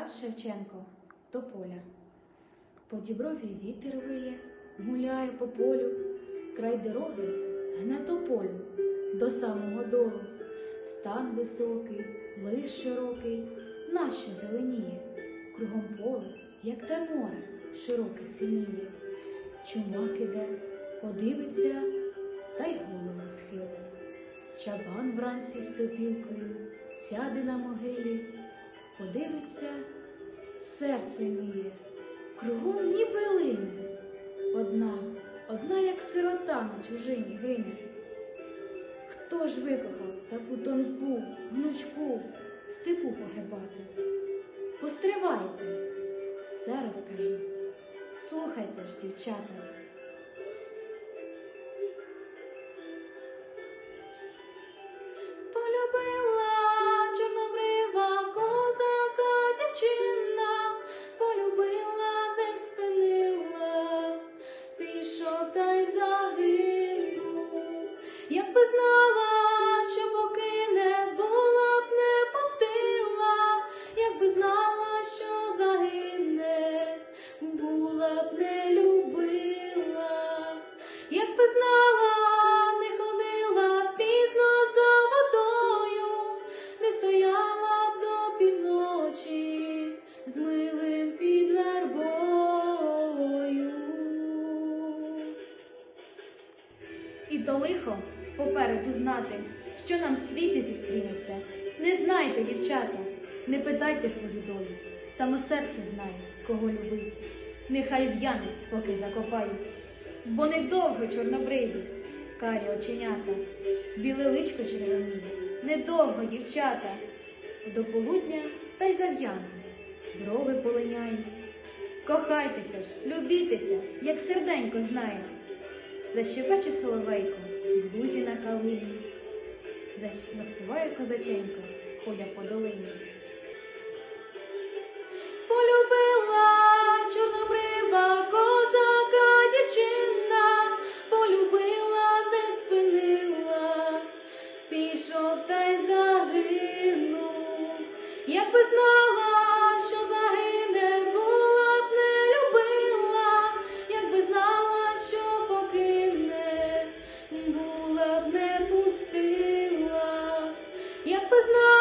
Тарас Шевченко Тополя. По діброві вітер виє, гуляє по полю, край дороги гне тополю до самого дору. Стан високий, лис широкий, нащо зеленіє, кругом поле, як те море, широке синіє. Чумак іде, подивиться та й голову схилить. Чабан вранці з сопілкою сяде на могилі, подивиться, серце міє, кругом ні билини. Одна, одна, як сирота на чужині гине. Хто ж викохав таку тонку, гнучку степу погибати? Постривайте, все розкажу. Слухайте ж, дівчата. Та й загинув. Якби знала, І то лихо попереду знати, що нам в світі зустрінеться. Не знайте, дівчата, не питайте свою долю, само серце знає, кого любить. Нехай в'яне, поки закопають, бо недовго чорнобриві, карі оченята, біле личко червоніє, недовго, дівчата, до полудня та й зав'яне, брови полиняють. Кохайтеся ж, любітеся, як серденько знає. Защебече соловейко в лузі на калині, заспіває козаченько, ходя по долині. Полюбила чорнобрива козака дівчина, полюбила, не спинила, пішов та й загинув. Якби знала, якби знала,